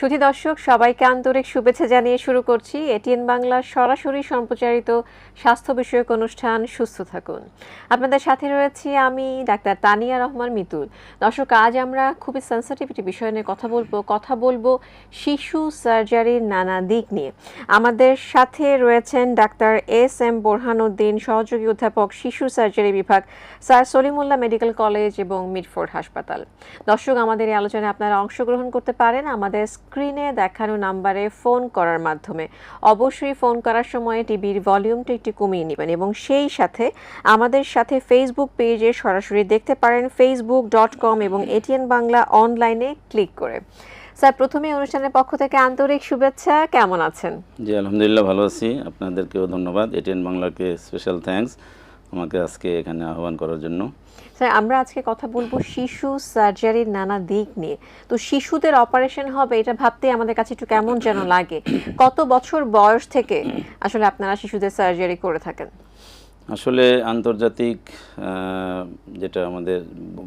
সুধী দর্শক, সবাইকে আন্তরিক শুভেচ্ছা জানিয়ে শুরু করছি এটিএন বাংলার সরাসরি সম্প্রচারিত স্বাস্থ্য বিষয়ক অনুষ্ঠান সুস্থ থাকুন। আপনাদের সাথে রয়েছি আমি ডাক্তার তানিয়া রহমান মিতুল। দর্শক, আজ আমরা খুবই সেন্সিটিভিটি বিষয় নিয়ে কথা বলব কথা বলব শিশু সার্জারির নানা দিক নিয়ে। আমাদের সাথে রয়েছেন ডাক্তার এস এম বোরহানুদ্দিন সহযোগী অধ্যাপক, শিশু সার্জারি বিভাগ, স্যার সলিমুল্লাহ মেডিকেল কলেজ এবং মিডফোর্ড হাসপাতাল। দর্শক, আমাদের এই আলোচনায় আপনারা অংশগ্রহণ করতে পারেন। আমাদের স্ক্রিনে দেখানো নাম্বারে ফোন করার মাধ্যমে। অবশ্যই ফোন করার সময় টিভির ভলিউমটা একটু কমিয়ে নেবেন এবং সেই সাথে আমাদের সাথে ফেসবুক পেজে সরাসরি দেখতে পারেন ফেসবুক ডট কম এবং এটিএন বাংলা অনলাইনে ক্লিক করে। স্যার, প্রথমে অনুষ্ঠানের পক্ষ থেকে আন্তরিক শুভেচ্ছা। কেমন আছেন? জি, আলহামদুলিল্লাহ, ভালো আছি। আপনাদেরকেও ধন্যবাদ। এটিএন বাংলাকে স্পেশাল থ্যাঙ্কস আমাকে আজকে এখানে আহ্বান করার জন্য। স্যার আমরা আজকে কথা বলব শিশু সার্জারির নানা দিক নিয়ে। তো শিশুদের অপারেশন হবে এটা ভাবতে আমাদের কাছে একটু কেমন যেন লাগে। কত বছর বয়স থেকে আসলে আপনারা শিশুদের সার্জারি করে থাকেন? আসলে আন্তর্জাতিক যেটা আমাদের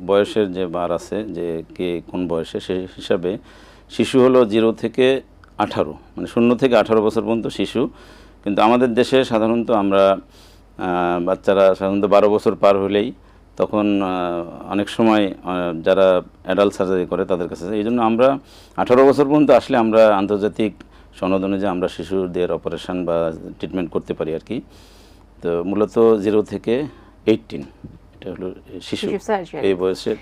বয়সের যে বার আছে যে কে কোন বয়সে সেই হিসাবে শিশু হলো জিরো থেকে আঠারো। মানে শূন্য থেকে আঠারো বছর পর্যন্ত শিশু। কিন্তু আমাদের দেশে সাধারণত আমরা বাচ্চারা সাধারণত বারো বছর পার হলেই তখন অনেক সময় যারা অ্যাডাল্ট সার্জারি করে তাদের কাছে এই জন্য আমরা আঠারো বছর পর্যন্ত আসলে আমরা আন্তর্জাতিক সনদ অনুযায়ী আমরা শিশুদের অপারেশন বা ট্রিটমেন্ট করতে পারি আর কি। তো মূলত জিরো থেকে এইটিন এটা হলো শিশু এই বয়সের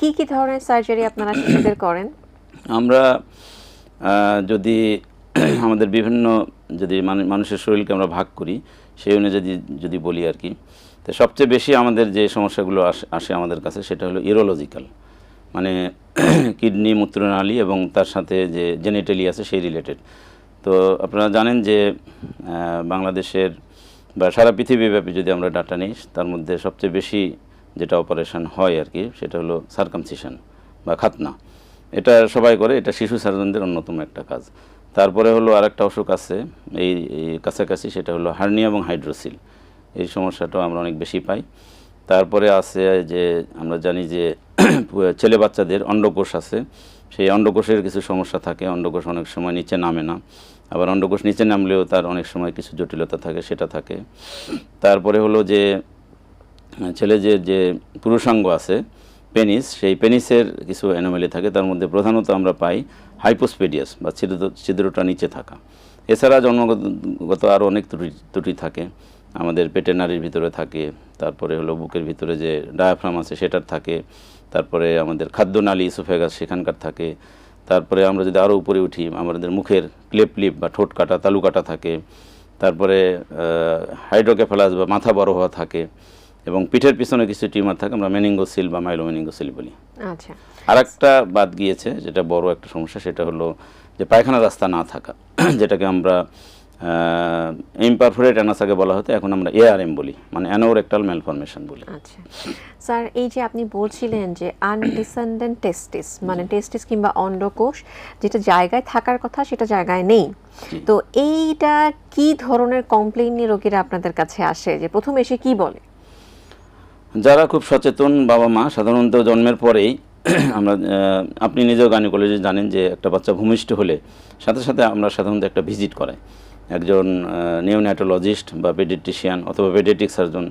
কি কি ধরনের সার্জারি আপনারা শিশুদের করেন? আমরা যদি আমাদের বিভিন্ন যদি মানে- মানুষের শরীরকে আমরা ভাগ করি সেই অনুযায়ী যদি- বলি আর কি, তো সবচেয়ে বেশি আমাদের যে সমস্যাগুলো আসে আমাদের কাছে সেটা হলো ইরোলজিক্যাল মানে কিডনি, মূত্রনালী এবং তার সাথে যে জেনেটালি আছে সেই রিলেটেড। তো আপনারা জানেন যে বাংলাদেশের বা সারা পৃথিবীব্যাপী যদি আমরা ডাটা নিই, তার মধ্যে সবচেয়ে বেশি যেটা অপারেশন হয় আর কি, সেটা হলো সার্কামসিশন বা খাতনা। এটা সবাই করে, এটা শিশু সার্জনদের অন্যতম একটা কাজ। তারপরে হলো আরেকটা অসুখ আছে, এই কাছাকাছি, সেটা হলো হার্নিয়া এবং হাইড্রোসিল। এই সমস্যাটাও আমরা অনেক বেশি পাই। তারপরে আছে যে, আমরা জানি যে, ছেলে বাচ্চাদের অন্ডকোষ আছে। সেই অন্ডকোষের কিছু সমস্যা থাকে। অন্ডকোষ অনেক সময় নিচে নামে না। আবার অন্ডকোষ নিচে নামলেও তার অনেক সময় কিছু জটিলতা থাকে, সেটা থাকে। তারপরে হলো যে, ছেলে যে যে পুরুষাঙ্গ আছে পেনিস, সেই পেনিসের কিছু অ্যানোমেলি থাকে, তার মধ্যে প্রধানত আমরা পাই হাইপোস্পেডিয়াস বা ছিদ্র, ছিদ্রটা নিচে থাকা। এছাড়া জন্মগত আরও অনেক ত্রুটি ত্রুটি থাকে। আমাদের পেটের নাড়ির ভিতরে থাকে, তারপরে হলো বুকের ভিতরে যে ডায়াফ্রাম আছে সেটার থাকে, তারপরে আমাদের খাদ্যনালী ইসোফেগাস সেখানকার থাকে। তারপরে আমরা যদি আরও উপরে উঠি, আমাদের মুখের ক্লেপ লিপ বা ঠোঁট কাটা, তালু কাটা থাকে। তারপরে হাইড্রোকেফালাস বা মাথা বড় হওয়া থাকে। এবং পিঠের পিছনে কিছু টিউমার থাকে আমরা মেনিঙ্গোসিল বা মাইলো মাইলোমেনিঙ্গোসিল বলি। আচ্ছা। আর একটা বাদ গিয়েছে যেটা বড় একটা সমস্যা সেটা হলো যে পায়খানা রাস্তা না থাকা যেটাকে আমরা ইমপারফোরেট অ্যানাসাকে বলা হতো এখন আমরা এআরএম বলি মানে অ্যানোরেক্টাল ম্যালফরমেশন বলি। আচ্ছা। স্যার এই যে আপনি বলছিলেন যে আনডিসেন্ডেন্ট টেস্টিস মানে টেস্টিস কিংবা অন্ডকোষ যেটা জায়গায় থাকার কথা সেটা জায়গায় নেই। তো এইটা কি ধরনের কমপ্লেইন নিয়ে রোগীরা আপনাদের কাছে আসে? যে প্রথম এসে কি বলে? যারা খুব সচেতন বাবা মা, সাধারণত জন্মের পরেই আমরা আপনি নিজেও গাইনোকোলজি জানেন যে একটা বাচ্চা ভূমিষ্ঠ হলে সাথে সাথে আমরা সাধারণত একটা ভিজিট করাই। একজন নিওন্যাটোলজিস্ট বা পেডিট্রিশিয়ান অথবা পেডিয়াট্রিক সার্জন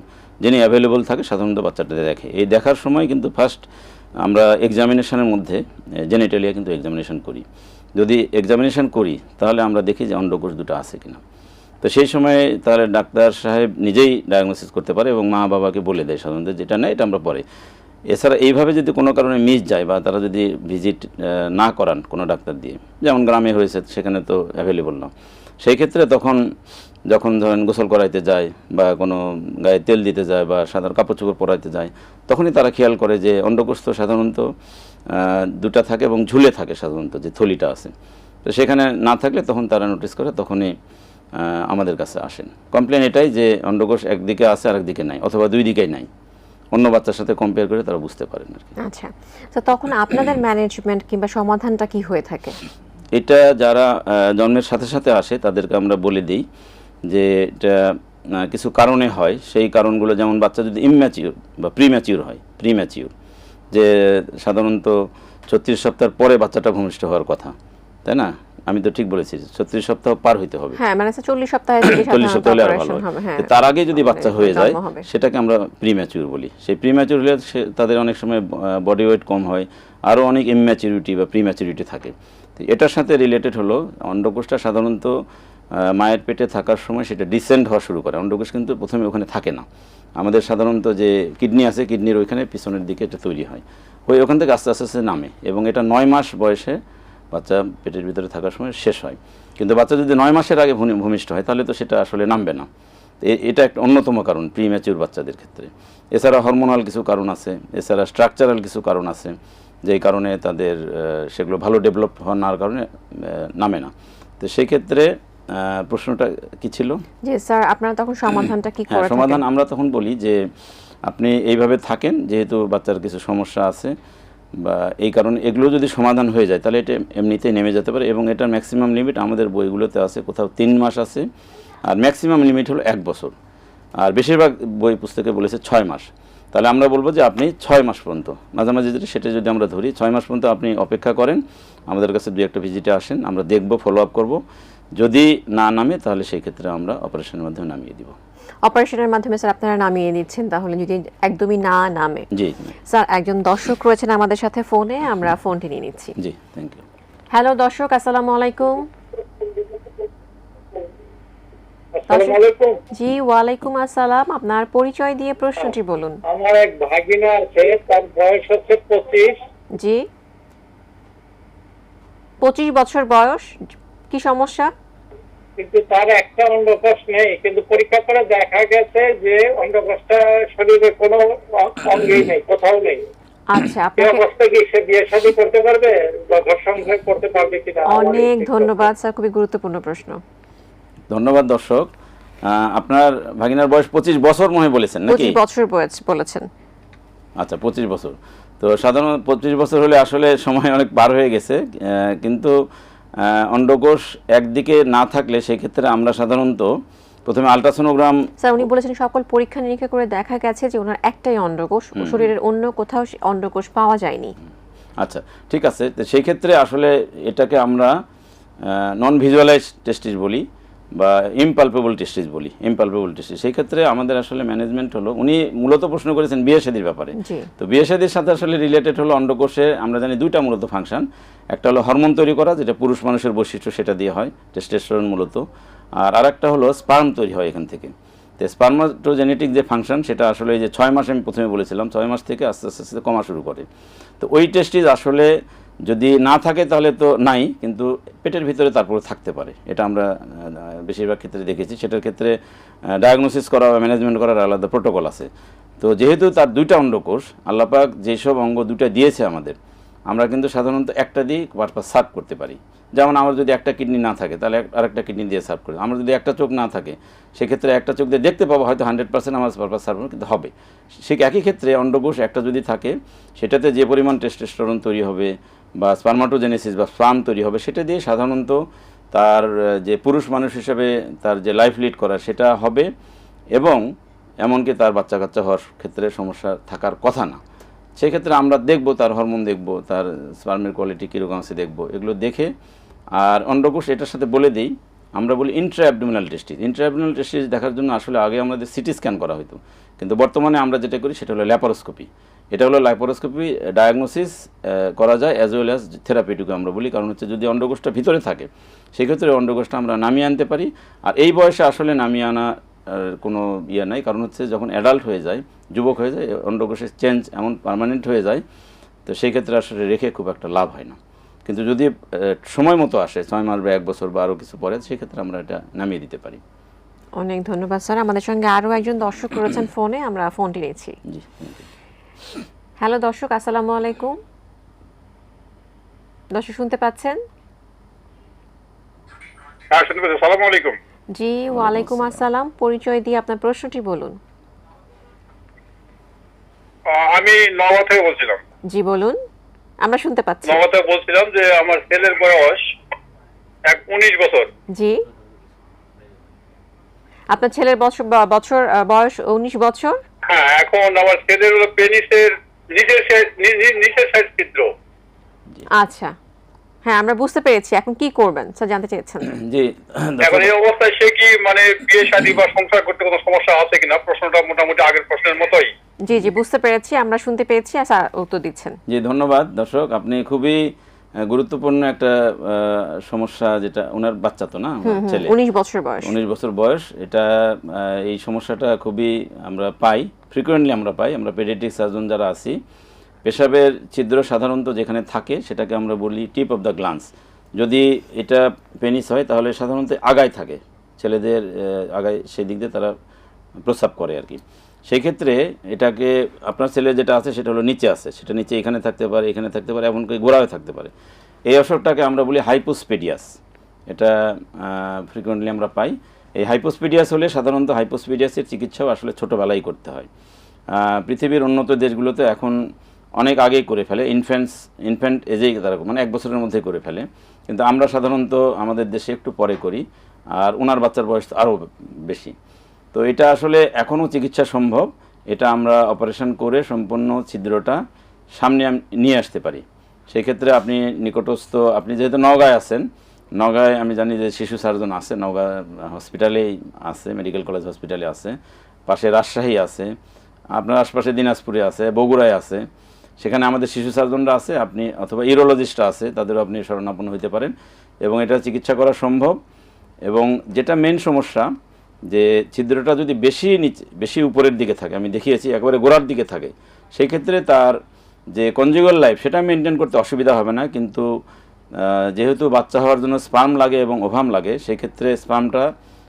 যিনি অ্যাভেলেবল থাকে, সাধারণত বাচ্চাটা দেখে। এই দেখার সময় কিন্তু ফার্স্ট আমরা এক্সামিনেশনের মধ্যে জেনেটালিয়া কিন্তু এক্সামিনেশন করি। যদি এক্সামিনেশন করি, তাহলে আমরা দেখি যে অন্ডকোষ দুটো আছে কিনা। তো সেই সময় তাহলে ডাক্তার সাহেব নিজেই ডায়াগনোসিস করতে পারে এবং মা বাবাকে বলে দেয় সাধারণত যেটা নেই এটা আমরা পরে। এছাড়া এইভাবে যদি কোনো কারণে মিস যায় বা তারা যদি ভিজিট না করান কোনো ডাক্তার দিয়ে, যেমন গ্রামে হয়েছে সেখানে তো অ্যাভেলেবল না। সেই ক্ষেত্রে তখন যখন ধরেন গোসল করাইতে যায় বা কোনো গায়ে তেল দিতে যায় বা সাধারণ কাপড় চোপড় পরাইতে যায়, তখনই তারা খেয়াল করে যে অন্ডকোষ তো সাধারণত দুটা থাকে এবং ঝুলে থাকে সাধারণত যে থলিটা আছে। তো সেখানে না থাকলে তখন তারা নোটিস করে, তখনই আমাদের কাছে আসেন। কমপ্লেন এটাই যে অন্ডকোষ একদিকে আছে আর একদিকে নাই অথবা দুই দিকেই নাই। অন্য বাচ্চার সাথে কম্পেয়ার করে তারা বুঝতে পারেন আর কি। আচ্ছা। তো তখন আপনাদের ম্যানেজমেন্ট কিংবা সমাধানটা কি হয়ে থাকে? এটা যারা জন্মের সাথে সাথে আসে তাদেরকে আমরা বলে দিই যে এটা কিছু কারণে হয়। সেই কারণগুলো যেমন বাচ্চা যদি ইম্যাচিউর বা প্রিম্যাচিউর হয় প্রিম্যাচিউর যে সাধারণত ছত্রিশ সপ্তাহ পরে বাচ্চাটা ভূমিষ্ঠ হওয়ার কথা তাই না? আমি তো ঠিক বলেছি ছত্রিশ সপ্তাহ পার হইতে হবে। হ্যাঁ মানে চল্লিশ সপ্তাহে চল্লিশ সপ্তাহ হলে আরও ভালো হয়। তার আগে যদি বাচ্চা হয়ে যায় সেটাকে আমরা প্রিম্যাচিউর বলি। সেই প্রিম্যাচিউর হলে তাদের অনেক সময় বডি ওয়েট কম হয় আরও অনেক ইম্যাচুরিটি বা প্রিম্যাচুরিটি থাকে। এটার সাথে রিলেটেড হলো অন্ডকোষটা সাধারণত মায়ের পেটে থাকার সময় সেটা ডিসেন্ট হওয়া শুরু করে। অন্ডকোষ কিন্তু প্রথমে ওখানে থাকে না। আমাদের সাধারণত যে কিডনি আছে কিডনির ওইখানে পিছনের দিকে এটা তৈরি হয়। ওই ওখান থেকে আস্তে আস্তে আস্তে নামে। এবং এটা নয় মাস বয়সে বাচ্চা পেটের ভিতরে থাকার সময় শেষ হয়। কিন্তু বাচ্চা যদি নয় মাসের আগে ভূমিষ্ঠ হয় তাহলে তো সেটা আসলে নামবে না। এটা একটা অন্যতম কারণ প্রি ম্যাচিউর বাচ্চাদের ক্ষেত্রে। এছাড়া হরমোনাল কিছু কারণ আছে এছাড়া স্ট্রাকচারাল কিছু কারণ আছে যেই কারণে তাদের সেগুলো ভালো ডেভেলপ হওয়ার কারণে নামে না। তো সেই ক্ষেত্রে প্রশ্নটা কি ছিল? জি স্যার আপনারা তখন সমাধানটা কি হ্যাঁ করে সমাধান আমরা তখন বলি যে আপনি এইভাবে থাকেন যেহেতু বাচ্চার কিছু সমস্যা আছে বা এই কারণে এগুলো যদি সমাধান হয়ে যায়, তাহলে এটা এমনিতেই নেমে যেতে পারে এবং এটার ম্যাক্সিমাম লিমিট আমাদের বইগুলোতে আছে, কোথাও তিন মাস আছে, আর ম্যাক্সিমাম লিমিট হলো এক বছর। আর বেশিরভাগ বই পুস্তকে বলেছে ছয় মাস। তাহলে আমরা বলব যে আপনি ছয় মাস পর্যন্ত মাঝামাঝি যদি সেটা যদি আমরা ধরি, ছয় মাস পর্যন্ত আপনি অপেক্ষা করেন, আমাদের কাছে দু একটা ভিজিটে আসেন, আমরা দেখব ফলো আপ করব। যদি না নামে, তাহলে সেই ক্ষেত্রে আমরা অপারেশনের মাধ্যমে নামিয়ে দিব। অপারেশনের মাধ্যমে স্যার আপনারা নামিয়ে নিচ্ছেন তাহলে যদি একদমই না নামে। জি স্যার একজন দর্শক রয়েছেন আমাদের সাথে ফোনে আমরা ফোনটি নিয়ে নিচ্ছি। জি থ্যাংক ইউ হ্যালো দর্শক আসসালামু আলাইকুম। জি ওয়ালাইকুম আসসালাম। আপনার পরিচয় দিয়ে প্রশ্নটি বলুন। আমার এক ভাগিনা আছে তার বয়স হচ্ছে পঁচিশ। জি। পঁচিশ বছর বয়স কি সমস্যা? কিন্তু তার একটা অন্ডকোষ নেই কিন্তু পরীক্ষা করে দেখা গেছে যে অন্ডকোষটা শরীরে কোনো অঙ্গেই নেই কোথাও নেই। আচ্ছা অনেক ধন্যবাদ স্যার খুবই গুরুত্বপূর্ণ প্রশ্ন। ধন্যবাদ দর্শক। আপনার ভাগিনার বয়স পঁচিশ বছর মনে বলেছেন নাকি? বছর বয়স বলেছেন। আচ্ছা পঁচিশ বছর। তো সাধারণত পঁচিশ বছর হলে আসলে সময় অনেক পার হয়ে গেছে আহ, কিন্তু আহ, অন্ডকোষ একদিকে না থাকলে সেক্ষেত্রে আমরা সাধারণত প্রথমে আলট্রাসোনোগ্রাম স্যার উনি বলেছেন সকল পরীক্ষা নিরীক্ষা করে দেখা গেছে যে ওনার একটাই অন্ডকোষ শরীরের অন্য কোথাও অন্ডকোষ পাওয়া যায়নি। আচ্ছা ঠিক আছে। তো সেই ক্ষেত্রে আসলে এটাকে আমরা নন ভিজুয়ালাইজ টেস্টিস বলি। বা ইম্পালপেবল টেস্টিস বলি ইম্পালপেবল টেস্টিস সেই ক্ষেত্রে আমাদের আসলে ম্যানেজমেন্ট হলো উনি মূলত প্রশ্ন করেছেন বিয়ে শাদির ব্যাপারে। তো বিয়ে শাদির সাথে আসলে রিলেটেড হলো অন্ডকোষে আমরা জানি দুইটা মূলত ফাংশন একটা হলো হরমোন তৈরি করা যেটা পুরুষ মানুষের বৈশিষ্ট্য সেটা দিয়ে হয় টেস্টেস্টরন মূলত। আর আরেকটা হলো স্পার্ম তৈরি হয় এখান থেকে। তো স্পার্মাটোজেনেটিক যে ফাংশন সেটা আসলে যে ছয় মাস আমি প্রথমে বলেছিলাম, ছয় মাস থেকে আস্তে আস্তে আস্তে কমা শুরু করে। তো ওই টেস্টিজ আসলে যদি না থাকে তাহলে তো নাই, কিন্তু পেটের ভিতরে তারপরে থাকতে পারে। এটা আমরা বেশিরভাগ ক্ষেত্রে দেখেছি। সেটার ক্ষেত্রে ডায়াগনোসিস করা বা ম্যানেজমেন্ট করার আলাদা প্রোটোকল আছে। তো যেহেতু তার দুইটা অন্ডকোষ, আল্লাপাক যেসব অঙ্গ দুইটা দিয়েছে আমাদের, আমরা কিন্তু সাধারণত একটা দিয়ে পারপাস সার্ভ করতে পারি। যেমন আমার যদি একটা কিডনি না থাকে, তাহলে এক- আরেকটা কিডনি দিয়ে সার্ভ করি। আমরা যদি একটা চোখ না থাকে, সেক্ষেত্রে একটা চোখ দিয়ে দেখতে পাবো, হয়তো হান্ড্রেড পার্সেন্ট আমার পারপাস সার্ভ কিন্তু হবে। সে একই ক্ষেত্রে অন্ডকোষ একটা যদি থাকে, সেটাতে যে পরিমাণ টেস্টোস্টেরন তৈরি হবে বা স্পার্মাটোজেনেসিস বা স্পার্ম তৈরি হবে, সেটা দিয়ে সাধারণত তার যে পুরুষ মানুষ হিসেবে তার যে লাইফ লিড করা, সেটা হবে এবং এমনকি তার বাচ্চা কাচ্চা হওয়ার ক্ষেত্রে সমস্যা থাকার কথা না। সেক্ষেত্রে আমরা দেখব তার হরমোন দেখব, তার স্পার্মের কোয়ালিটি কীরকম আছে দেখব, এগুলো দেখে। আর অন্ডকোষ এটার সাথে বলে দিই, আমরা বলি intra abdominal testis intra abdominal testis দেখার জন্য আসলে আগে আমাদের সিটি স্ক্যান করা হতো কিন্তু বর্তমানে আমরা যেটা করি সেটা হলো ল্যাপারোস্কোপি এটা হলো ল্যাপারোস্কোপি ডায়াগনোসিস করা যায় অ্যাজ ওয়েল অ্যাজ থেরাপিটিকে আমরা বলি। কারণ হচ্ছে যদি অন্ডকোষটা ভিতরে থাকে, সেক্ষেত্রে অন্ডকোষটা আমরা নামিয়ে আনতে পারি। আর এই বয়সে আসলে নামিয়ে আনা কোনো ইয়ে নাই। কারণ হচ্ছে যখন অ্যাডাল্ট হয়ে যায় যুবক হয়ে যায় অন্ডকোষের চেঞ্জ এমন পার্মানেন্ট হয়ে যায় তো সেই ক্ষেত্রে আসলে রেখে খুব একটা লাভ হয় না। কিন্তু যদি সময় মতো আসে ছয় মাস বা এক বছর বা আরও কিছু পরে সেক্ষেত্রে আমরা এটা নামিয়ে দিতে পারি। অনেক ধন্যবাদ স্যার। আমাদের সঙ্গে আরও একজন দর্শক রয়েছেন ফোনে আমরা ফোনটি নিচ্ছি জি হ্যালো দর্শক আসসালামু আলাইকুম। দর্শক শুনতে পাচ্ছেন? হ্যাঁ শুনতে পাচ্ছি। সালাম আলাইকুম। জি ওয়ালাইকুম আসসালাম। পরিচয় দিয়ে আপনার প্রশ্নটি বলুন। আমি নওয়া থেকে বলছিলাম। জি বলুন। আমরা শুনতে পাচ্ছি। নওয়া থেকে বলছিলাম যে আমার ছেলের বয়স এক উনিশ বছর। জি। আপনার ছেলের বছর বছর বয়স উনিশ বছর? হ্যাঁ এখন আমার ছেলের হলো পেনিসের নিজের সে- নি- নি- নিচের সাইড ছিদ্র। আচ্ছা। হ্যাঁ আমরা বুঝতে পেরেছি। এখন কি করবেন? স্যার জানতে চেয়েছেন। জি এখন এই অবস্থায় সে কি মানে বিয়ে শাদী বা সংসার করতে কোনো সমস্যা আছে কিনা? প্রশ্নটা মোটামুটি আগের প্রশ্নের মতোই। জি জি বুঝতে পেরেছি। আমরা শুনতে পেয়েছি আর স্যার উত্তর দিচ্ছেন। জি ধন্যবাদ দর্শক। আপনি খুবই গুরুত্বপূর্ণ একটা আহ, সমস্যা যেটা ওনার বাচ্চা তো না ছেলে। উনিশ বছর বয়স। উনিশ বছর বয়স। এটা এই সমস্যাটা খুবই আমরা পাই ফ্রিকুয়েন্টলি আমরা পাই। আমরা পেডিয়াট্রিক সার্জন যারা আছি পেশাবের ছিদ্র সাধারণত যেখানে থাকে, সেটাকে আমরা বলি টিপ অফ দ্য গ্লান্স। যদি এটা পেনিস হয়, তাহলে সাধারণত আগায় থাকে। ছেলেদের আগায় সেই দিক দিয়ে তারা প্রস্রাব করে আর কি। সেই ক্ষেত্রে এটাকে, আপনার ছেলে যেটা আছে, সেটা হলো নিচে আছে। সেটা নিচে এখানে থাকতে পারে, এখানে থাকতে পারে, এমনকি গোড়ায় থাকতে পারে। এই অসুখটাকে আমরা বলি হাইপোস্পেডিয়াস। এটা ফ্রিকুয়েন্টলি আমরা পাই। এই হাইপোস্পিডিয়াস হলে সাধারণত হাইপোস্পিডিয়াসের চিকিৎসাও আসলে ছোটোবেলায় করতে হয়। পৃথিবীর উন্নত দেশগুলোতে এখন অনেক আগেই করে ফেলে ইনফ্যান্টস ইনফ্যান্ট এজেই তারা মানে এক বছরের মধ্যে করে ফেলে। কিন্তু আমরা সাধারণত আমাদের দেশে একটু পরে করি, আর ওনার বাচ্চার বয়স আরও বেশি। তো এটা আসলে এখনও চিকিৎসা সম্ভব, এটা আমরা অপারেশন করে সম্পূর্ণ ছিদ্রটা সামনে নিয়ে আসতে পারি। সেক্ষেত্রে আপনি নিকটস্থ, আপনি যেহেতু নগাঁয় আছেন নগাঁয় আমি জানি যে শিশু সার্জন আছে নগাঁ হসপিটালেই আছে মেডিকেল কলেজ হসপিটালে আছে, পাশে রাজশাহী আছে, আপনার আশপাশে দিনাজপুরে আছে, বগুড়ায় আছে। সেখানে আমাদের শিশু সার্জনরা আছে, আপনি অথবা ইউরোলজিস্টরা আছে, তাদেরও আপনি শরণাপন্ন হইতে পারেন। এবং এটা চিকিৎসা করা সম্ভব। এবং যেটা মেন সমস্যা, যে ছিদ্রটা যদি বেশি নিচে, বেশি উপরের দিকে থাকে, আমি দেখিয়েছি, একেবারে গোড়ার দিকে থাকে, সেই ক্ষেত্রে তার যে কনজুগাল লাইফ সেটা মেনটেন করতে অসুবিধা হবে না। কিন্তু যেহেতু বাচ্চা হওয়ার জন্য স্পার্ম লাগে এবং ওভাম লাগে, সেই ক্ষেত্রে স্পার্মটা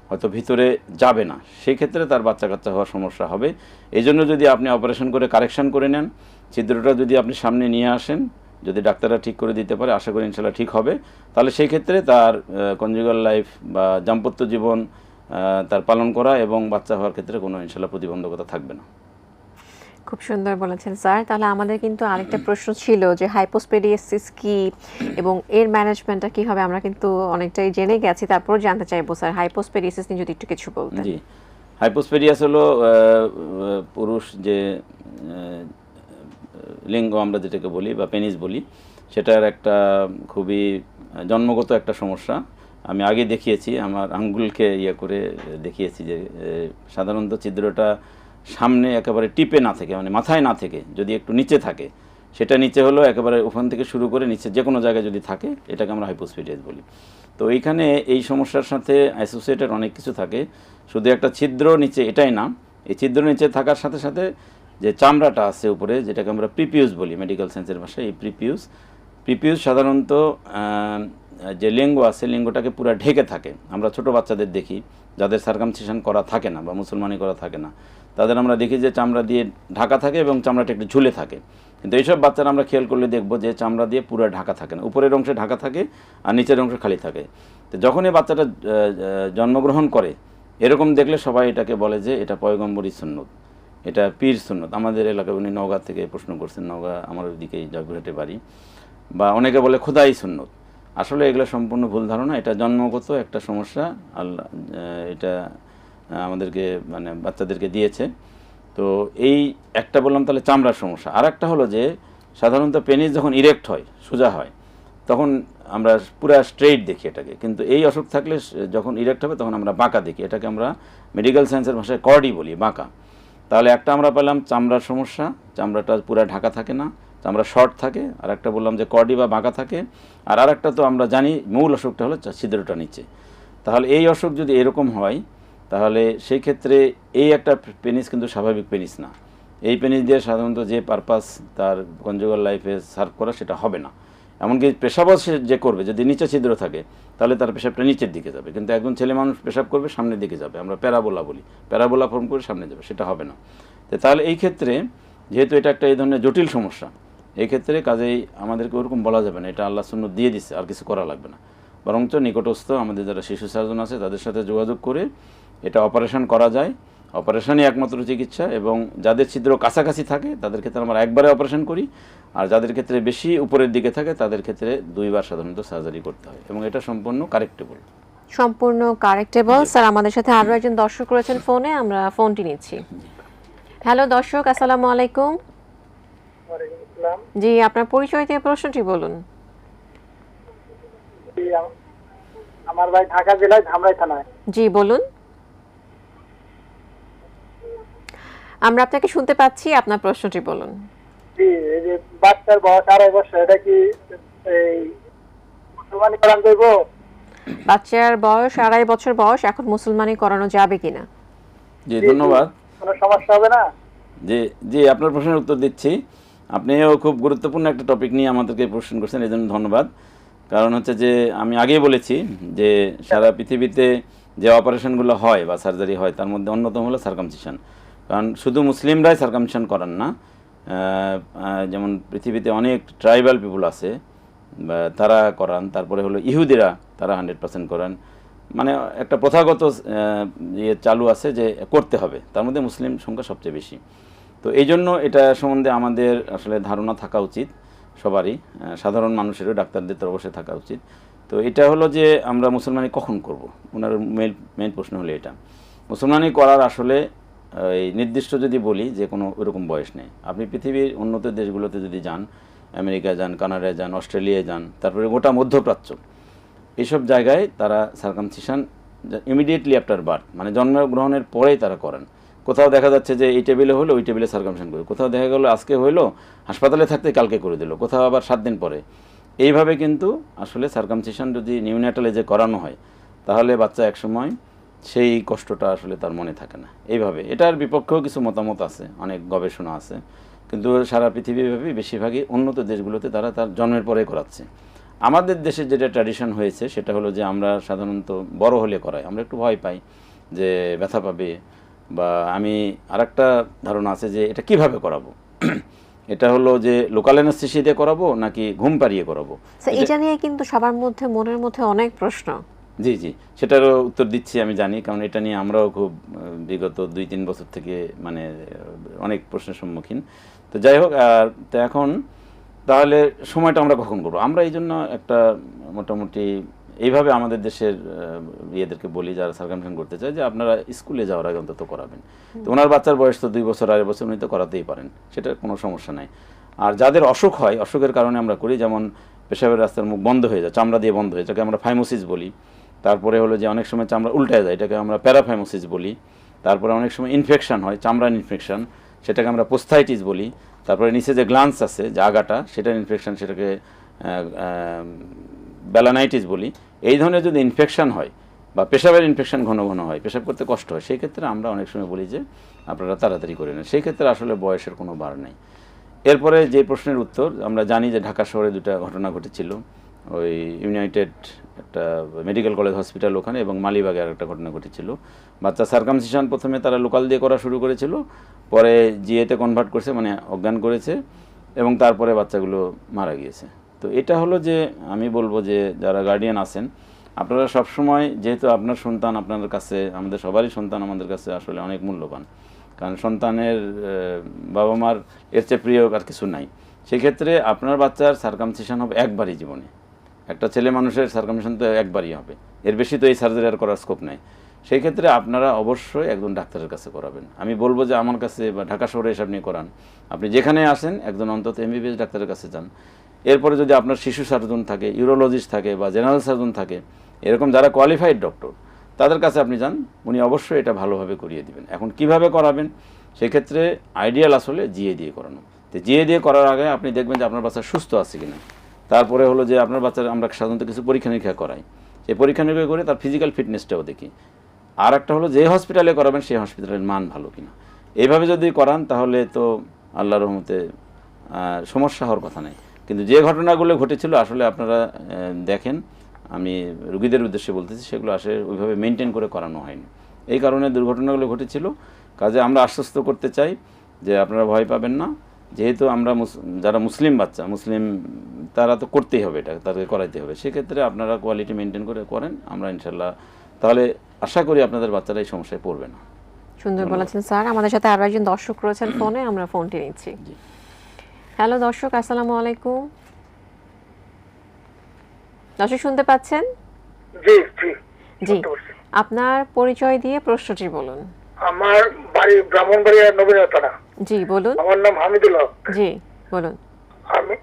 হয়তো ভিতরে যাবে না। সেই ক্ষেত্রে তার বাচ্চা কাচ্চা হওয়ার সমস্যা হবে। এই জন্য যদি আপনি অপারেশন করে কারেকশান করে নেন ছিদ্রটা যদি আপনি সামনে নিয়ে আসেন যদি ডাক্তাররা ঠিক করে দিতে পারে আশা করি ইনশাল্লাহ ঠিক হবে। তাহলে সেই ক্ষেত্রে তার কনজুগাল লাইফ বা দাম্পত্য জীবন তার পালন করা এবং বাচ্চা হওয়ার ক্ষেত্রে কোনো ইনশাল্লাহ প্রতিবন্ধকতা থাকবে না। খুব সুন্দর বলেছেন স্যার। তাহলে আমাদের কিন্তু আরেকটা প্রশ্ন ছিল যে হাইপোস্পেডিয়াসিস কি এবং এর ম্যানেজমেন্টটা কি হবে আমরা কিন্তু অনেকটাই জেনে গেছি তারপর জানতে চাইব স্যার। হাইপোস্পেডিয়াসিস নিয়ে যদি একটু কিছু বলতেন। জি। হাইপোস্পেডিয়াস হলো পুরুষ যে লিঙ্গ আমরা যেটাকে বলি বা পেনিস বলি, সেটার একটা খুবই জন্মগত একটা সমস্যা। আমি আগে দেখিয়েছি, আমার আঙ্গুলকে ইয়ে করে দেখিয়েছি যে সাধারণত ছিদ্রটা সামনে একেবারে টিপে না থেকে মানে মাথায় না থেকে, যদি একটু নিচে থাকে, সেটা নিচে হলো একেবারে ওখান থেকে শুরু করে নিচে যে কোনো জায়গায় যদি থাকে, এটাকে আমরা হাইপোস্পিডিয়াস বলি। তো এইখানে এই সমস্যার সাথে অ্যাসোসিয়েটেড অনেক কিছু থাকে। শুধু একটা ছিদ্র নিচে এটাই না, এই ছিদ্র নিচে থাকার সাথে সাথে যে চামড়াটা আছে উপরে, যেটাকে আমরা প্রিপিউস বলি মেডিকেল সায়েন্সের ভাষায় এই প্রিপিউস প্রিপিউস সাধারণত যে লিঙ্গ আছে, লিঙ্গটাকে পুরো ঢেকে থাকে। আমরা ছোট বাচ্চাদের দেখি, যাদের সার্কামসিশন করা থাকে না বা মুসলমানি করা থাকে না। তাদের আমরা দেখি যে চামড়া দিয়ে ঢাকা থাকে এবং চামড়াটা একটু ঝুলে থাকে। কিন্তু এইসব বাচ্চারা আমরা খেয়াল করলে দেখব যে চামড়া দিয়ে পুরো ঢাকা থাকে না। উপরের অংশে ঢাকা থাকে আর নিচের অংশ খালি থাকে। তো যখন এই বাচ্চাটা জন্মগ্রহণ করে, এরকম দেখলে সবাই এটাকে বলে যে এটা পয়গম্বরী সুন্নত। এটা পীর সুন্নত। আমাদের এলাকায় উনি নওগাঁ থেকে প্রশ্ন করছেন, নওগাঁ আমার ওইদিকেই জয়পুরহাটে বাড়ি। বা অনেকে বলে খোদাই সুন্নত। আসলে এগুলো সম্পূর্ণ ভুল ধারণা। এটা জন্মগত একটা সমস্যা। আল্লাহ এটা আমাদেরকে মানে বাচ্চাদেরকে দিয়েছে। তো এই একটা বললাম, তাহলে চামড়ার সমস্যা। আর একটা হলো যে, সাধারণত পেনিস যখন ইরেক্ট হয়, সোজা হয়, তখন আমরা পুরো স্ট্রেইট দেখি এটাকে। কিন্তু এই অসুখ থাকলে, যখন ইরেক্ট হবে, তখন আমরা বাঁকা দেখি। এটাকে আমরা মেডিকেল সায়েন্সের ভাষায় কর্ডি বলি, বাঁকা। তাহলে একটা আমরা পেলাম চামড়ার সমস্যা, চামড়াটা পুরো ঢাকা থাকে না, চামড়া শর্ট থাকে, আর একটা বললাম যে কর্ডি বা বাঁকা থাকে, আর আরেকটা তো আমরা জানি মূল অসুখটা হলো ছিদ্রটা নিচে। তাহলে এই অসুখ যদি এরকম হয়, তাহলে সেই ক্ষেত্রে এই একটা পেনিস কিন্তু স্বাভাবিক পেনিস না। এই পেনিস দিয়ে সাধারণত যে পারপাস তার কনজুগাল লাইফে সার্ভ করা সেটা হবে না। এমনকি পেশাবও সে যে করবে, যদি নিচে ছিদ্র থাকে, তাহলে তার পেশাবটা নিচের দিকে যাবে। কিন্তু একজন ছেলে মানুষ পেশাব করবে, সামনের দিকে যাবে। আমরা প্যারাবোলা বলি। প্যারাবোলা ফর্ম করে সামনে যাবে, সেটা হবে না। তো তাহলে এই ক্ষেত্রে, যেহেতু এটা একটা এই ধরনের জটিল সমস্যা, এই ক্ষেত্রে কাজেই আমাদেরকে ওরকম বলা যাবে না, এটা আল্লাহ শূন্য দিয়ে দিচ্ছে আর কিছু করা লাগবে না। বরঞ্চ নিকটস্থ আমাদের যারা শিশু সার্জন আছে, তাদের সাথে যোগাযোগ করে এটা অপারেশন করা যায়। অপারেশনই একমাত্র চিকিৎসা এবং যাদের ছিদ্র কাছাকাছি থাকে তাদের ক্ষেত্রে আমরা একবারে অপারেশন করি। আর যাদের ক্ষেত্রে বেশি উপরের দিকে থাকে তাদের ক্ষেত্রে দুইবার সাধারণত সার্জারি করতে হয় এবং এটা সম্পূর্ণ কারেক্টেবল। সম্পূর্ণ কারেক্টেবল। স্যার আমাদের সাথে আরও একজন দর্শক রয়েছেন ফোনে আমরা ফোনটি নিচ্ছি। হ্যালো দর্শক আসসালামু আলাইকুম। জি আপনার পরিচয় দিয়ে প্রশ্নটি বলুন। আমার ভাই ঢাকা জেলায় ধামরাই থানায়। জি বলুন। আমরা আপনাকে শুনতে পাচ্ছি আপনার প্রশ্নটি বলুন। জি এই যে বাচ্চার বয়স আড়াই বছর এটা কি এই মুসলমানি করান দেবো বাচ্চার বয়স আড়াই বছর বয়স এখন মুসলমানি করানো যাবে কিনা? জি ধন্যবাদ। কোনো সমস্যা হবে না? জি জি আপনার প্রশ্নের উত্তর দিচ্ছি। আপনিও খুব গুরুত্বপূর্ণ একটা টপিক নিয়ে আমাদেরকে প্রশ্ন করছেন এই জন্য ধন্যবাদ। কারণ হচ্ছে যে আমি আগেই বলেছি যে সারা পৃথিবীতে যে অপারেশনগুলো হয় বা সার্জারি হয় তার মধ্যে অন্যতম হলো সার্কামসিশন কারণ শুধু মুসলিমরাই সার্কামসিশন করান না যেমন পৃথিবীতে অনেক ট্রাইবাল পিপুল আছে তারা করান, তারপরে হলো ইহুদিরা তারা হান্ড্রেড পার্সেন্ট করান। মানে একটা প্রথাগত ইয়ে চালু আছে যে করতে হবে, তার মধ্যে মুসলিম সংখ্যা সবচেয়ে বেশি। তো এই জন্য এটা সম্বন্ধে আমাদের আসলে ধারণা থাকা উচিত সবারই সাধারণ মানুষেরও ডাক্তারদের তো অবশ্যই থাকা উচিত। তো এটা হলো যে আমরা মুসলমানি কখন করব? ওনার মেন মেন প্রশ্ন হলো এটা। মুসলমানি করার আসলে এই নির্দিষ্ট যদি বলি যে কোনো ওরকম বয়স নেই। আপনি পৃথিবীর উন্নত দেশগুলোতে যদি যান, আমেরিকা যান, কানাডায় যান, অস্ট্রেলিয়ায় যান, তারপরে গোটা মধ্যপ্রাচ্য এইসব জায়গায় তারা সার্কামসিশন ইমিডিয়েটলি আফটার বার্থ মানে জন্মগ্রহণের পরেই তারা করেন। কোথাও দেখা যাচ্ছে যে এই টেবিলে হলো, ওই টেবিলে সার্কামশন করে কোথাও দেখা গেলো, আজকে হইল, হাসপাতালে থাকতে কালকে করে দিল, কোথাও আবার সাত দিন পরে। এইভাবে কিন্তু আসলে সার্কামসিশন যদি নিউন্যাটাল যে করানো হয়, তাহলে বাচ্চা একসময় সেই কষ্টটা আসলে তার মনে থাকে না। এইভাবে। এটার বিপক্ষেও কিছু মতামত আছে অনেক গবেষণা আছে। কিন্তু সারা পৃথিবীব্যাপী বেশিরভাগই উন্নত দেশগুলোতে তারা তার জন্মের পরে করাচ্ছে। আমাদের দেশে যেটা ট্র্যাডিশন হয়েছে সেটা হলো যে আমরা সাধারণত বড় হলে করাই। আমরা একটু ভয় পাই যে ব্যথা পাবে বা আমি আরেকটা ধারণা আছে যে এটা কীভাবে করাবো? এটা হলো যে লোকাল অ্যানাস্থেসি দিয়ে করাবো নাকি ঘুম পাড়িয়ে করাবো? এটা নিয়ে কিন্তু সবার মধ্যে মনের মধ্যে অনেক প্রশ্ন। জি জি। সেটারও উত্তর দিচ্ছি, আমি জানি। কারণ এটা নিয়ে আমরাও খুব বিগত দুই, তিন বছর থেকে মানে অনেক প্রশ্নের সম্মুখীন। তো যাই হোক, আর তো এখন, তাহলে সময়টা আমরা কখন করব? আমরা এই জন্য একটা মোটামুটি এইভাবে আমাদের দেশের ইয়েদেরকে বলি, যারা সার্কামশন করতে চায়, যে আপনারা স্কুলে যাওয়ার আগে অন্তত করাবেন। তো ওনার বাচ্চার বয়স তো দুই বছর, আড়াই বছর, উনি তো করাতেই পারেন। সেটা কোনো সমস্যা নাই। আর যাদের অসুখ হয়, অসুখের কারণে আমরা করি, যেমন পেশাবের রাস্তার মুখ বন্ধ হয়ে যায়, চামড়া দিয়ে বন্ধ হয়ে এটাকে আমরা ফাইমোসিস বলি। তারপরে হলো যে অনেক সময় চামড়া উল্টায় যায়, এটাকে আমরা প্যারাফাইমোসিস বলি। তারপরে অনেক সময় ইনফেকশন হয়, চামড়ার ইনফেকশন সেটাকে আমরা পোস্থাইটিস বলি। তারপরে নিচে যে গ্লান্স আছে, যে আগাটা, সেটার ইনফেকশান সেটাকে ব্যালানাইটিস বলি। এই ধরনের যদি ইনফেকশান হয় বা পেশাবের ইনফেকশান ঘন ঘন হয়, পেশাব করতে কষ্ট হয়, সেই ক্ষেত্রে আমরা অনেক সময় বলি যে আপনারা তাড়াতাড়ি করে নেন। সেই ক্ষেত্রে আসলে বয়সের কোনো বার নেই। এরপরে যে প্রশ্নের উত্তর, আমরা জানি যে ঢাকা শহরে দুটা ঘটনা ঘটেছিল। ওই ইউনাইটেড একটা মেডিকেল কলেজ হসপিটাল ওখানে এবং মালিবাগে আর একটা ঘটনা ঘটেছিল। বাচ্চা সার্কামসিশন প্রথমে তারা লোকাল দিয়ে করা শুরু করেছিল, পরে জিএতে কনভার্ট করছে মানে অজ্ঞান করেছে এবং তারপরে বাচ্চাগুলো মারা গিয়েছে। তো এটা হলো যে আমি বলব যে যারা গার্ডিয়ান আছেন, আপনারা সবসময় যেহেতু আপনার সন্তান আপনার কাছে, আমাদের সবারই সন্তান আমাদের কাছে আসলে অনেক মূল্যবান। কারণ সন্তানের বাবা মার এর চেয়ে প্রিয় আর কিছু নাই। সেক্ষেত্রে আপনার বাচ্চার সার্কামসিশন হবে একবারই জীবনে। একটা ছেলে মানুষের সার্কামসিশন তো একবারই হবে। এর বেশি তো এই সার্জারি আর করার স্কোপ নাই। সেই ক্ষেত্রে আপনারা অবশ্যই একজন ডাক্তারের কাছে করাবেন। আমি বলব যে আমার কাছে বা ঢাকা শহরে এসে আপনি করান। আপনি যেখানে আসেন, একজন অন্তত এমবিবিএস ডাক্তারের কাছে যান। এরপরে যদি আপনার শিশু সার্জন থাকে ইউরোলজিস্ট থাকে বা জেনারেল সার্জন থাকে, এরকম যারা কোয়ালিফাইড ডক্টর তাদের কাছে আপনি যান, উনি অবশ্যই এটা ভালোভাবে করিয়ে দিবেন। এখন কীভাবে করাবেন? সেক্ষেত্রে আইডিয়াল আসলে জিএ দিয়ে করানো। তো জিএ দিয়ে করার আগে আপনি দেখবেন যে আপনার বাচ্চা সুস্থ আছে কিনা। তারপরে হলো যে আপনার বাচ্চার, আমরা সাধারণত কিছু পরীক্ষা নিরীক্ষা করাই। সেই পরীক্ষা নিরীক্ষা করে তার ফিজিক্যাল ফিটনেসটাও দেখি। আর একটা হলো যে হসপিটালে করাবেন, সেই হসপিটালের মান ভালো কিনা। এইভাবে যদি করান, তাহলে তো আল্লাহ রহমতে সমস্যা হওয়ার কথা নেই। কিন্তু যে ঘটনাগুলো ঘটেছিল, আসলে আপনারা দেখেন, আমি রুগীদের উদ্দেশ্যে বলতেছি, সেগুলো আসলে ওইভাবে মেনটেন করে করানো হয়নি। এই কারণে দুর্ঘটনাগুলো ঘটেছিল। কাজে আমরা আশ্বস্ত করতে চাই যে আপনারা ভয় পাবেন না। যেহেতু আমরা যারা মুসলিম বাচ্চা মুসলিম তারা তো করতেই হবে এটা তাদেরকে করাইতে হবে। সেক্ষেত্রে আপনারা কোয়ালিটি মেনটেন করে করেন আমরা ইনশাল্লাহ তাহলে আশা করি আপনাদের বাচ্চারা এই সমস্যায় পড়বে না। সুন্দর বলেছেন স্যার। আমাদের সাথে আরও একজন দর্শক রয়েছেন ফোনে আমরা ফোনটি নিচ্ছি। হ্যালো দর্শক আসসালামু আলাইকুম। দর্শক শুনতে পাচ্ছেন? জি জি। জি। আপনার পরিচয় দিয়ে প্রশ্নটি বলুন। আমার বাড়ি ব্রাহ্মণবাড়িয়া নবীনতনা জি বলুল আমার নাম হামিদুল হক। জি বলুন। আমি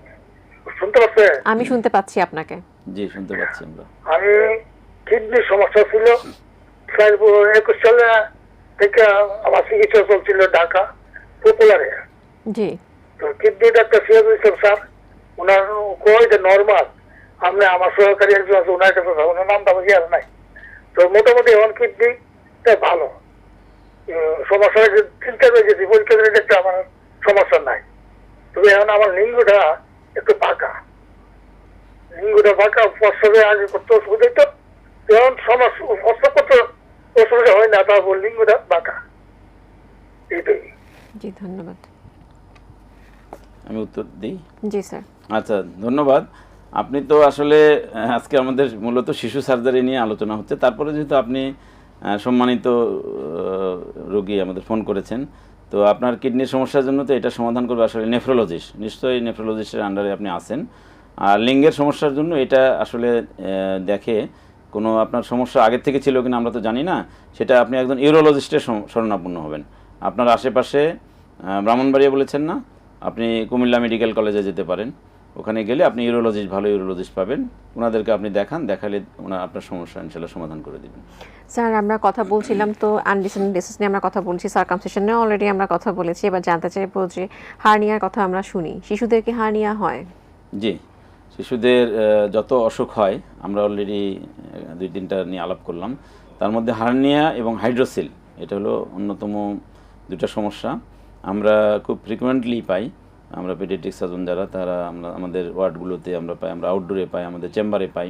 শুনতে পাচ্ছেন? আমি শুনতে পাচ্ছি আপনাকে। জি শুনতে পাচ্ছি আমরা। আমি কিডনির সমস্যা ছিল। একুশ সালে থেকে আমার চিকিৎসা চলছিল ঢাকা পপুলারে জি। তো kidney doctor Siraj Islam sir ওনার কয় যে নর্মাল আমি আমার সহকারী একজন আছে ওনার কাছে। ওনার নামটা বুঝি আর নাই। তো মোটামুটি এখন কিডনিটা ভালো। সমস্যা হয়েছে চিন্তা করে গেছি পরীক্ষা দেখতে আমার সমস্যা নাই। তবে এখন আমার লিঙ্গটা একটু পাকা লিঙ্গটা পাকা আগে করতে অসুবিধা এখন সমস্যা করতে অসুবিধা হয় না তারপর লিঙ্গটা পাকা এইটাই। জি ধন্যবাদ। আমি উত্তর দিই? জি স্যার। আচ্ছা ধন্যবাদ। আপনি তো আসলে আজকে আমাদের মূলত শিশু সার্জারি নিয়ে আলোচনা হচ্ছে। তারপরে যেহেতু আপনি সম্মানিত রোগী আমাদের ফোন করেছেন। তো আপনার কিডনির সমস্যার জন্য তো এটা সমাধান করবে আসলে নেফ্রোলজিস্ট। নিশ্চয়ই নেফ্রোলজিস্টের আন্ডারে আপনি আছেন। আর লিঙ্গের সমস্যার জন্য এটা আসলে দেখে কোনো আপনার সমস্যা আগের থেকে ছিল কিনা আমরা তো জানি না, সেটা আপনি একজন ইউরোলজিস্টের শরণাপন্ন হবেন। আপনার আশেপাশে ব্রাহ্মণবাড়িয়া বলেছেন না? আপনি কুমিল্লা মেডিকেল কলেজে যেতে পারেন। ওখানে গেলে আপনি ইউরোলজিস্ট ভালো ইউরোলজিস্ট পাবেন। ওনাদেরকে আপনি দেখান দেখালে ওনার আপনার সমস্যা ইনশাল্লাহ সমাধান করে দেবেন। স্যার আমরা কথা বলছিলাম তো আনডিসেন্ট ডিসিস নিয়ে আমরা কথা বলছি সার্কামসেশন নিয়ে অলরেডি আমরা কথা বলেছি। এবার জানতে চাইব যে হার্নিয়ার কথা আমরা শুনি শিশুদের কি হার্নিয়া হয়? জি শিশুদের যত অসুখ হয় আমরা অলরেডি দুই তিনটা নিয়ে আলাপ করলাম। তার মধ্যে হার্নিয়া এবং হাইড্রোসিল এটা হলো অন্যতম দুটা সমস্যা। আমরা খুব ফ্রিকুয়েন্টলি পাই। আমরা পেডিয়াট্রিক সার্জন যারা তারা আমরা আমাদের ওয়ার্ডগুলোতে আমরা পাই আমরা আউটডোরে পাই আমাদের চেম্বারে পাই।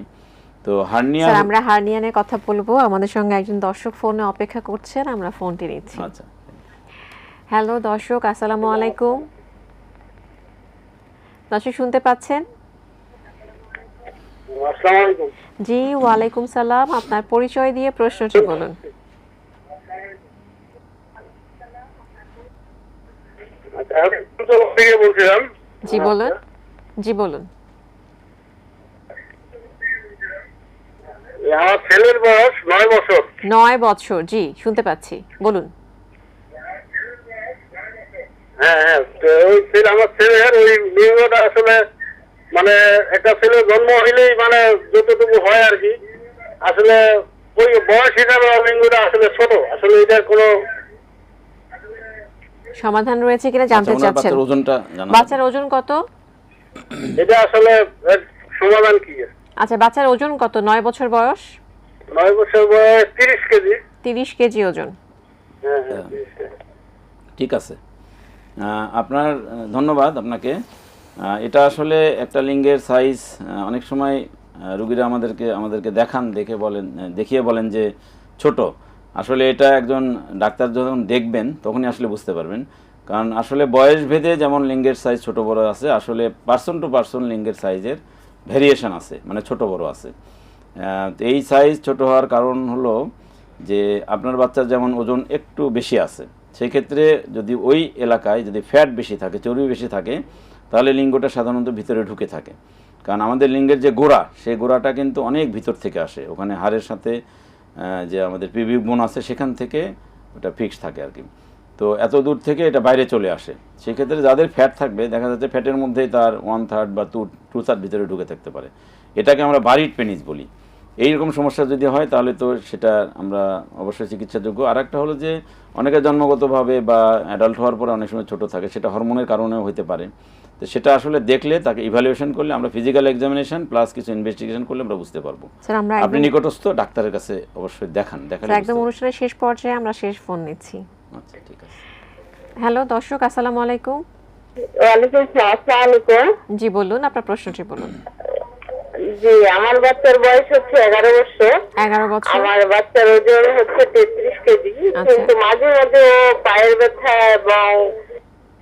তো হার্নিয়া স্যার আমরা হার্নিয়া নিয়ে কথা বলব। আমাদের সঙ্গে একজন দর্শক ফোনে অপেক্ষা করছেন আমরা ফোনটি নিচ্ছি। আচ্ছা। হ্যালো দর্শক আসসালামু আলাইকুম। দর্শক শুনতে পাচ্ছেন? আসসালামু আলাইকুম। জি ওয়ালাইকুম সালাম। আপনার পরিচয় দিয়ে প্রশ্নটি বলুন। আচ্ছা থেকে বলছিলাম। জি বলুন। জি বলুন। আমার ছেলের বয়স নয় বছর। নয় বছর জি শুনতে পাচ্ছি। বলুন। হ্যাঁ হ্যাঁ ওই ছেলে আমার ছেলের ওই লিঙ্গটা আসলে মানে একটা ছেলে জন্ম হইলেই মানে যতটুকু হয় আর কি। আসলে ওই বয়স হিসাবে লিঙ্গটা আসলে ছোট। আসলে এটা কোনো সমাধান রয়েছে কিনা জানতে আচ্ছা, চাচ্ছেন। বাচ্চার ওজনটা জানা বাচ্চার ওজন কত? এটা আসলে সমাধান কি? আচ্ছা বাচ্চার ওজন কত? নয় বছর বয়স? নয় বছর বয়স তিরিশ কেজি। তিরিশ কেজি ওজন। হ্যাঁ হ্যাঁ ঠিক আছে। আহ, আপনার ধন্যবাদ আপনাকে। এটা আসলে একটা লিঙ্গের সাইজ অনেক সময় রুগীরা আমাদেরকে আমাদেরকে দেখান দেখে বলেন দেখিয়ে বলেন যে ছোট। আসলে এটা একজন ডাক্তার যখন দেখবেন, তখনই আসলে বুঝতে পারবেন। কারণ আসলে বয়স ভেদে যেমন লিঙ্গের সাইজ ছোট বড় আছে, আসলে পার্সন টু পার্সন লিঙ্গের সাইজের ভেরিয়েশন আছে মানে ছোট বড় আছে। এই সাইজ ছোট হওয়ার কারণ হলো যে আপনার বাচ্চার যেমন ওজন একটু বেশি আছে সেই ক্ষেত্রে যদি ওই এলাকায় যদি ফ্যাট বেশি থাকে, চর্বি বেশি থাকে, তাহলে লিঙ্গটা সাধারণত ভিতরে ঢুকে থাকে। কারণ আমাদের লিঙ্গের যে গোড়া সেই গোড়াটা কিন্তু অনেক ভিতর থেকে আসে। ওখানে হাড়ের সাথে যে আমাদের পিবিক বোন আছে, সেখান থেকে ওটা ফিক্স থাকে আর কি। তো এত দূর থেকে এটা বাইরে চলে আসে। সেক্ষেত্রে যাদের ফ্যাট থাকবে, দেখা যাচ্ছে ফ্যাটের মধ্যেই তার ওয়ান থার্ড বা টু টু থার্ড ভিতরে ঢুকে থাকতে পারে। এটাকে আমরা বাড়ির পেনিস বলি। এইরকম সমস্যা যদি হয়, তাহলে তো সেটা আমরা অবশ্যই চিকিৎসাযোগ্য। আর একটা হলো যে, অনেকে জন্মগতভাবে বা অ্যাডাল্ট হওয়ার পরে অনেক সময় ছোট থাকে, সেটা হরমোনের কারণেও হতে পারে। তো সেটা আসলে দেখলে তাকে ইভ্যালুয়েশন করলে আমরা ফিজিক্যাল এক্সামিনেশন প্লাস কিছু ইনভেস্টিগেশন করলে আমরা বুঝতে পারব। আপনি নিকটস্থ ডাক্তারের কাছে অবশ্যই দেখান স্যার, একদম অনুষ্ঠানের শেষ পর্যায়ে আমরা শেষ ফোন নিচ্ছি। আচ্ছা ঠিক আছে। হ্যালো দর্শক আসসালামু আলাইকুম। ওয়ালাইকুম আসসালাম আলাইকুম। জি বলুন আপনার প্রশ্নটি বলুন। জি আমার বাচ্চার বয়স হচ্ছে এগারো বছর। এগারো বছর? আমার বাচ্চার ওজন হচ্ছে তেত্রিশ কেজি। আচ্ছা। কিন্তু মাঝে মাঝে পায়ের ব্যথা এবং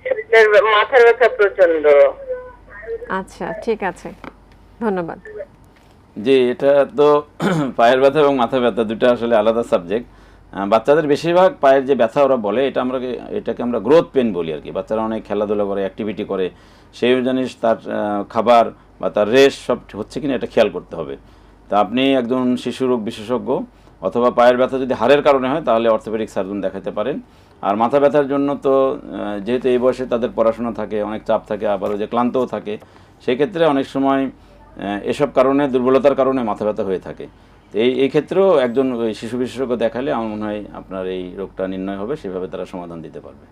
শরীরের মাথার ব্যথা প্রচণ্ড আচ্ছা ঠিক আছে। ধন্যবাদ। যে এটা তো পায়ের ব্যথা এবং মাথা ব্যথা দুটো আসলে আলাদা সাবজেক্ট বাচ্চাদের বেশিরভাগ পায়ের যে ব্যথা ওরা বলে এটা আমরা এটাকে আমরা গ্রোথ পেন বলি আর কি। বাচ্চারা অনেক খেলাধুলা করে অ্যাক্টিভিটি করে সেই জিনিস তার খাবার বা তার রেস্ট সব হচ্ছে কিনা এটা খেয়াল করতে হবে। তা আপনি একজন শিশু রোগ বিশেষজ্ঞ অথবা পায়ের ব্যথা যদি হাড়ের কারণে হয় তাহলে অর্থোপেডিক সার্জন দেখাতে পারেন। আর মাথা ব্যথার জন্য তো যেহেতু এই বয়সে তাদের পড়াশোনা থাকে অনেক চাপ থাকে আবার ওই যে ক্লান্তও থাকে সেক্ষেত্রে অনেক সময় এসব কারণে দুর্বলতার কারণে মাথা ব্যথা হয়ে থাকে। তো এই এই ক্ষেত্রেও একজন ওই শিশু বিশেষজ্ঞ দেখালে আমার মনে হয় আপনার এই রোগটা নির্ণয় হবে সেভাবে তারা সমাধান দিতে পারবে।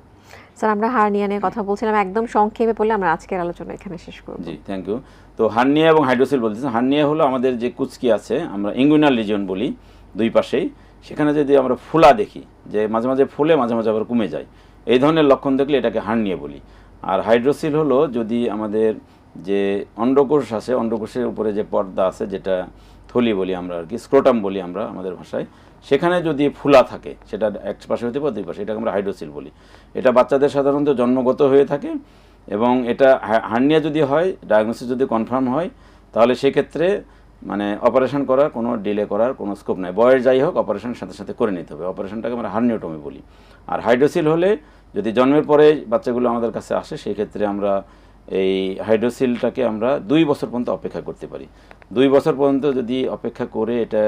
স্যার আমরা হার্নিয়া নিয়ে কথা বলছিলাম একদম সংক্ষেপে বলে আমরা আজকের আলোচনা এখানে শেষ করব। জি থ্যাংক ইউ তো হার্নিয়া এবং হাইড্রোসিল বলতেছে হার্নিয়া হলো আমাদের যে কুচকি আছে আমরা ইঙ্গুইনাল রিজিয়ন বলি দুই পাশেই। সেখানে যদি আমরা ফুলা দেখি, যে মাঝে মাঝে ফুলে, মাঝে মাঝে আবার কমে যায়, এই ধরনের লক্ষণ দেখলে এটাকে হার্নিয়া বলি। আর হাইড্রোসিল হলো যদি আমাদের যে অন্ডকোষ আছে, অন্ডকোষের উপরে যে পর্দা আছে, যেটা থলি বলি আমরা আর কি, স্ক্রোটাম বলি আমরা আমাদের ভাষায়, সেখানে যদি ফুলা থাকে, সেটা এক পাশে হতে পারে, দুই পাশে, এটাকে আমরা হাইড্রোসিল বলি। এটা বাচ্চাদের সাধারণত জন্মগত হয়ে থাকে এবং এটা হার্নিয়া যদি হয়, ডায়াগনোসিস যদি কনফার্ম হয়, তাহলে সেক্ষেত্রে মানে অপারেশন করার কোনো ডিলে করার কোনো স্কোপ নাই। বয়স যাই হোক অপারেশন সাথে সাথে করে নিতে হবে। অপারেশনটাকে আমরা হার্নিওটমি বলি। আর হাইড্রোসিল হলে যদি জন্মের পরে বাচ্চাগুলো আমাদের কাছে আসে সেই ক্ষেত্রে আমরা এই হাইড্রোসিলটাকে আমরা দুই বছর পর্যন্ত অপেক্ষা করতে পারি। দুই বছর পর্যন্ত যদি অপেক্ষা করে এটা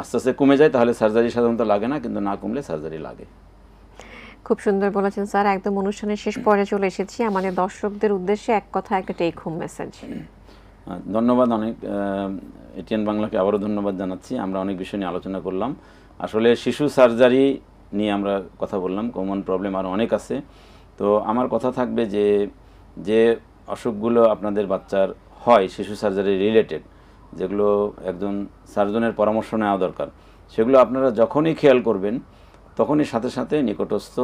আস্তে আস্তে কমে যায়, তাহলে সার্জারি সাধারণত লাগে না, কিন্তু না কমলে সার্জারি লাগে। খুব সুন্দর বলেছেন স্যার। একদম অনুষ্ঠানের শেষ পর্যায়ে চলে এসেছি। আমাদের দর্শকদের উদ্দেশ্যে এক কথা, একটা টেক হোম মেসেজ ধন্যবাদ অনেক এটিএন বাংলাকে আবারও ধন্যবাদ জানাচ্ছি। আমরা অনেক বিষয় নিয়ে আলোচনা করলাম। আসলে শিশু সার্জারি নিয়ে আমরা কথা বললাম কমন প্রবলেম আর অনেক আছে। তো আমার কথা থাকবে যে যে অসুখগুলো আপনাদের বাচ্চার হয়, শিশু সার্জারি রিলেটেড যেগুলো একজন সার্জনের পরামর্শ নেওয়া দরকার, সেগুলো আপনারা যখনই খেয়াল করবেন, তখনই সাথে সাথে নিকটস্থ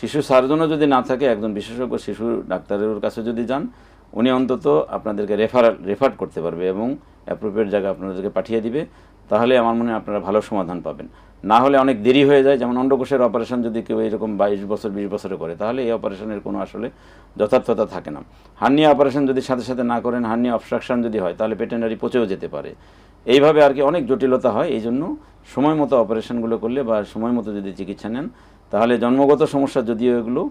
শিশু সার্জনও যদি না থাকে, একজন বিশেষজ্ঞ শিশু ডাক্তারের কাছে যদি যান উনি অন্তত আপনাদেরকে রেফার রেফার করতে পারবে এবং অ্যাপ্রোপ্রিয়েট জায়গায় আপনাদেরকে পাঠিয়ে দিবে, তাহলে আমার মনে হয় আপনারা ভালো সমাধান পাবেন। না হলে অনেক দেরি হয়ে যায়, যেমন অন্ডকোষের অপারেশন যদি কেউ এরকম বাইশ বছর, বিশ বছরে করে, তাহলে এই অপারেশনের কোনো আসলে যথার্থতা থাকে না। হার্নিয়া অপারেশন যদি সাথে সাথে না করেন, হার্নিয়া অবস্ট্রাকশন যদি হয়, তাহলে পেটেনারি পচেও যেতে পারে। এইভাবে আর কি অনেক জটিলতা হয় এই জন্য সময় মতো অপারেশনগুলো করলে বা সময় মতো যদি চিকিৎসা নেন, তাহলে জন্মগত সমস্যা যদিও এগুলো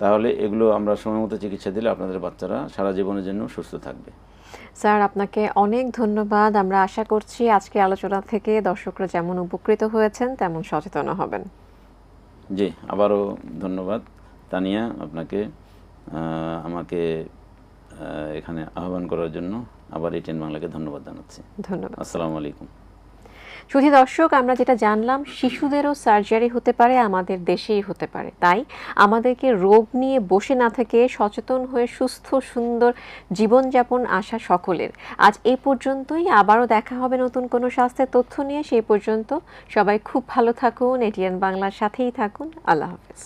তাহলে এগুলো আমরা সময় মতো চিকিৎসা দিলে আপনাদের বাচ্চারা সারা জীবনের জন্য সুস্থ থাকবে। স্যার আপনাকে অনেক ধন্যবাদ। আমরা আশা করছি আজকে আলোচনা থেকে দর্শকরা যেমন উপকৃত হয়েছেন তেমন সচেতন হবেন। জি আবারও ধন্যবাদ। তানিয়া আপনাকে আমাকে এখানে আহ্বান করার জন্য আবার এটিএন বাংলাকে ধন্যবাদ জানাচ্ছি। ধন্যবাদ। আসসালামু আলাইকুম। শুধু দর্শক, আমরা যেটা জানলাম, শিশুদেরও সার্জারি হতে পারে, আমাদের দেশেই হতে পারে। তাই আমাদেরকে রোগ নিয়ে বসে না থেকে সচেতন হয়ে সুস্থ, সুন্দর জীবনযাপন আশা সকলের। আজ এই পর্যন্তই, আবারও দেখা হবে নতুন কোনো স্বাস্থ্যের তথ্য নিয়ে। সেই পর্যন্ত সবাই খুব ভালো থাকুন, এটিএন বাংলার সাথেই থাকুন। আল্লাহ হাফেজ।